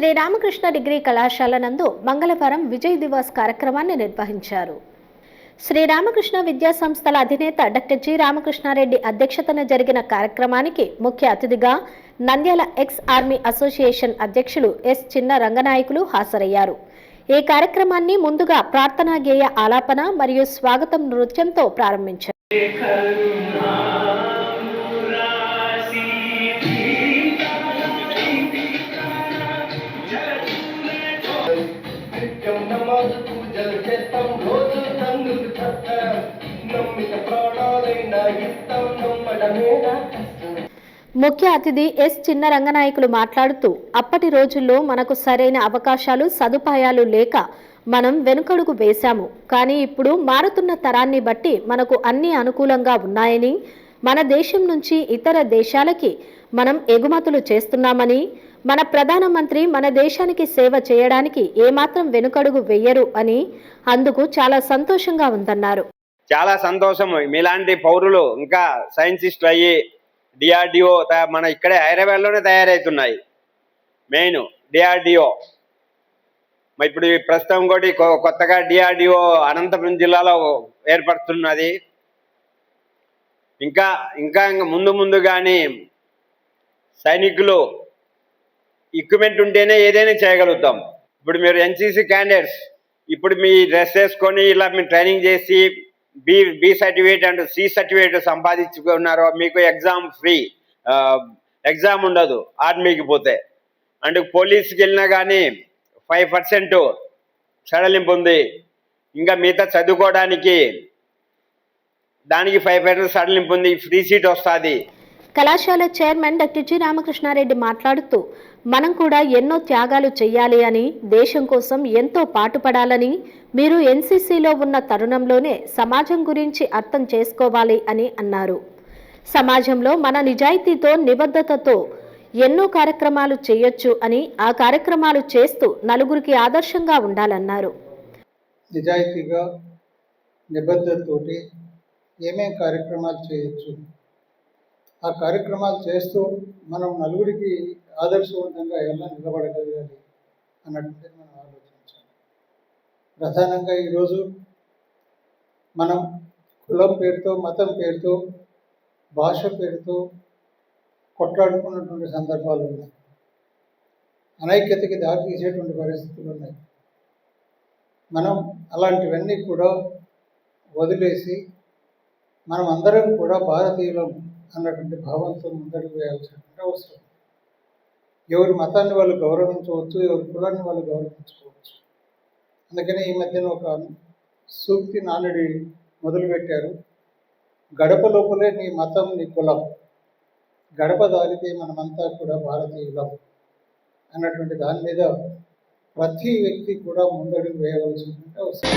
Sri Ramakrishna degree కళాశాల నందు మంగళవారం విజయ్ దివాస్ కార్యక్రమాన్ని నిర్వహించారు. శ్రీరామకృష్ణ విద్యా సంస్థల అధినేత డాక్టర్ జి రామకృష్ణారెడ్డి అధ్యక్షతన జరిగిన కార్యక్రమానికి ముఖ్య అతిథిగా నంద్యాల ఎక్స్ ఆర్మీ అసోసియేషన్ అధ్యక్షులు ఎస్ చిన్న రంగనాయకులు హాజరయ్యారు. ఈ కార్యక్రమాన్ని ముందుగా ప్రార్థనా గేయ ఆలాపన మరియు స్వాగతం నృత్యంతో ప్రారంభించారు. ముఖ్య అతిథి ఎస్ చిన్న రంగనాయకులు మాట్లాడుతూ అప్పటి రోజుల్లో మనకు సరైన అవకాశాలు సదుపాయాలు లేక మనం వెనుకడుగు వేశాము. కానీ ఇప్పుడు మారుతున్న తరాన్ని బట్టి మనకు అన్ని అనుకూలంగా ఉన్నాయని మన దేశం నుంచి ఇతర దేశాలకి మనం ఎగుమతులు చేస్తున్నామని మన ప్రధానమంత్రి మన దేశానికి సేవ చేయడానికి ఏమాత్రం వెనుకడుగు వెయ్యరు అని అందుకు చాలా సంతోషంగా ఉందన్నారు. చాలా సంతోషం. మీలాంటి పౌరులు ఇంకా సైంటిస్టులు అయ్యి డిఆర్డిఓ మన ఇక్కడే హైదరాబాద్లోనే తయారవుతున్నాయి మెయిన్ డిఆర్డిఓ ఇప్పుడు ప్రస్తుతం కూడా కొ- కొత్తగా డిఆర్డిఓ అనంతపురం జిల్లాలో ఏర్పడుతున్నది. ఇంకా ఇంకా ఇంకా ముందు ముందు కానీ సైనికులు ఎక్విప్మెంట్ ఉంటేనే ఏదైనా చేయగలుగుతాం. ఇప్పుడు మీరు ఎన్సీసీ క్యాండిడేట్స్ ఇప్పుడు మీ డ్రెస్ వేసుకొని ఇలా మీ ట్రైనింగ్ చేసి B B certificate and C certificate సంపాదించుకున్నారు మీకు ఎగ్జామ్ ఫ్రీ ఎగ్జామ్ ఉండదు ఆర్మీకి పోతే. అండ్ పోలీస్కి వెళ్ళినా కానీ ఫైవ్ పర్సెంట్ సడలింపు ఉంది. ఇంకా మిగతా చదువుకోవడానికి దానికి ఫైవ్ పర్సెంట్ సడలింపు ఉంది ఫ్రీ సీట్ వస్తుంది. కళాశాల చైర్మన్ డాక్టర్ జి రామకృష్ణారెడ్డి మాట్లాడుతూ మనం కూడా ఎన్నో త్యాగాలు చేయాలి అని దేశం కోసం ఎంతో పాటుపడాలని మీరు ఎన్సీసీలో ఉన్న తరుణంలోనే సమాజం గురించి అర్థం చేసుకోవాలి అని అన్నారు. సమాజంలో మన నిజాయితీతో నిబద్ధతతో ఎన్నో కార్యక్రమాలు చేయొచ్చు అని ఆ కార్యక్రమాలు చేస్తూ నలుగురికి ఆదర్శంగా ఉండాలన్నారు. నిజాయితీగా నిబద్ధతతోటి ఏమేం కార్యక్రమాలు చేయొచ్చు? ఆ కార్యక్రమాలు చేస్తూ మనం నలుగురికి ఆదర్శవంతంగా ఎలా నిలబడగలగాలి అన్నటువంటిది మనం ఆలోచించాలి. ప్రధానంగా ఈరోజు మనం కులం పేరుతో మతం పేరుతో భాష పేరుతో కొట్లాడుకున్నటువంటి సందర్భాలు ఉన్నాయి. అనైక్యతకి దారితీసేటువంటి పరిస్థితులు ఉన్నాయి. మనం అలాంటివన్నీ కూడా వదిలేసి మనం అందరం కూడా భారతీయులం అన్నటువంటి భావంతో ముందడుగు వేయాల్సినటువంటి అవసరం. ఎవరి మతాన్ని వాళ్ళు గౌరవించవచ్చు ఎవరి కులాన్ని వాళ్ళు గౌరవించుకోవచ్చు. అందుకనే ఈ మధ్యన ఒక సూక్తి నానుడి మొదలుపెట్టారు. గడప లోపలే నీ మతం నీ కులం. గడప దారితే మనమంతా కూడా భారతీయులం అన్నటువంటి దాని మీద ప్రతి వ్యక్తి కూడా ముందడుగు వేయవలసినటువంటి అవసరం.